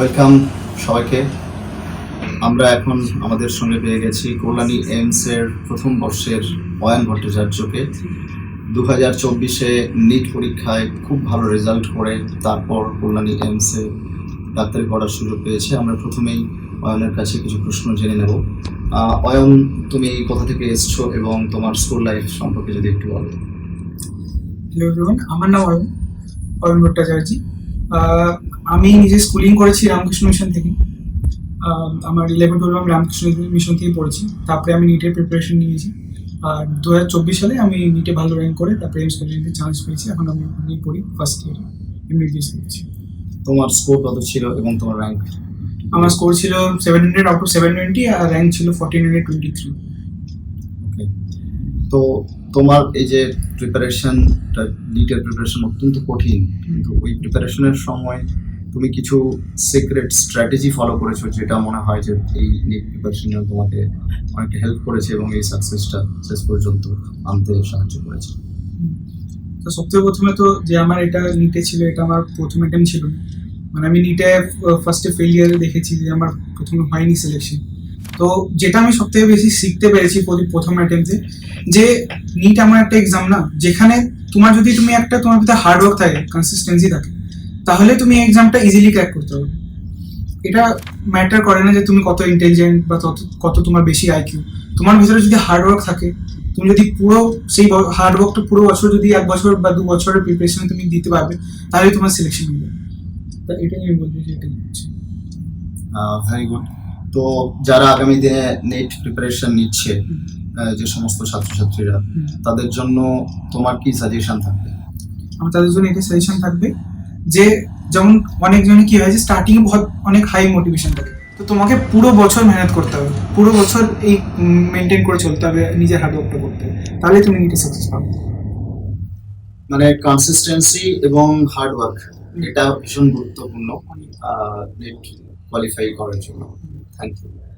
Welcome সবাইকে। আমরা এখন আমাদের সঙ্গে পেয়ে গেছি কল্যাণী এইমস এর প্রথম বর্ষের অয়ন ভট্টাচার্যকে। দু হাজার চব্বিশে নিট পরীক্ষায় খুব ভালো রেজাল্ট করে, তারপর কল্যাণী এইমসে ডাক্তারি পড়ার সুযোগ পেয়েছে। আমরা প্রথমেই অয়নের কাছে কিছু প্রশ্ন জেনে নেব। অয়ন, তুমি কোথা থেকে এসছো এবং তোমার স্কুল লাইফ সম্পর্কে যদি একটু বলো। আমার নাম অয়ন অয়ন ভট্টাচার্য। আমি নিজে স্কুলিং করেছি রামকৃষ্ণ মিশন থেকে। আমার ইলেভেন টুয়েলভ আমি রামকৃষ্ণ মিশন থেকে পড়েছি। তারপরে আমি নিটের প্রিপারেশন নিয়েছি। আর দু হাজার চব্বিশ সালে আমি নিটে ভালো র্যাঙ্ক করে তারপরে এমস কলেজে চান্স পেয়েছি। এখন আমি ওখানেই পড়ি ফার্স্ট ইয়ারে এমবিবিএস করছি। তোমার স্কোর কত ছিল এবং তোমার র্যাঙ্ক আমার স্কোর ছিল seven hundred out of seven twenty R rank ছিল ফোরটিন হান্ড্রেড টোয়েন্টি থ্রি. তো তোমার এই যে প্রিপারেশনটা নিটের প্রিপারেশন অত্যন্ত কঠিন, কিন্তু ওই প্রিপারেশনের সময় তুমি কিছু সিক্রেট স্ট্র্যাটেজি ফলো করেছ যেটা মনে হয় যে এই নিট প্রিপারেশনে তোমাকে অনেকটা হেল্প করেছে এবং এই সাকসেসটা শেষ পর্যন্ত আনতে সাহায্য করেছে? তো সবথেকে প্রথমে তো যে আমার এটা নিটে ছিল, এটা আমার প্রথম অ্যাটেম্প ছিল। মানে আমি নিটে ফার্স্টে ফেলিয়ারে দেখেছি যে আমার প্রথমে হয়নি সিলেকশন তো যেটা আমি সবথেকে বেশি শিখতে পেরেছি প্রথম অ্যাটেম্পে যে নিট আমার একটা এক্সাম না, যেখানে তোমার যদি তুমি একটা তোমার ভিতরে হার্ডওয়ার্ক থাকে কনসিস্টেন্সি থাকে, তাহলে তুমি এক্সামটা ইজিলি ক্র্যাক করতে পারবে। এটা ম্যাটার করে না যে তুমি কত ইন্টেলিজেন্ট বা কত তোমার বেশি আইকিউ তোমার ভিতরে যদি হার্ডওয়ার্ক থাকে, তুমি যদি পুরো সেই হার্ডওয়ার্কটা পুরো বছর যদি এক বছর বা দু বছরের প্রিপারেশন তুমি দিতে পারবে, তাহলে তোমার সিলেকশন হবে। তা এটাই আমি বলব যে এটাই হচ্ছে ভেরি গুড তো যারা আগামী দিনে নেট প্রিপারেশন নিচ্ছে যে সমস্ত ছাত্রছাত্রীরা তাদের জন্য তোমার কি সাজেশন থাকবে? আমার তাদের জন্য এটা সাজেশন থাকবে যে যেমন অনেকজনে কি হয় যে স্টার্টিং অনেক হাই মোটিভেশন থাকে। তো তোমাকে পুরো বছর মেহনত করতে হবে। পুরো বছর এই মেনটেন করে চলতে হবে নিজের হার্ডওয়ার্কটা করতে হবে। তাহলে তুমি নিটে সাকসেস পাবে। মানে কনসিস্টেন্সি এবং হার্ড ওয়ার্ক এটা ভীষণ গুরুত্বপূর্ণ নেট কোয়ালিফাই করার জন্য। Thank you.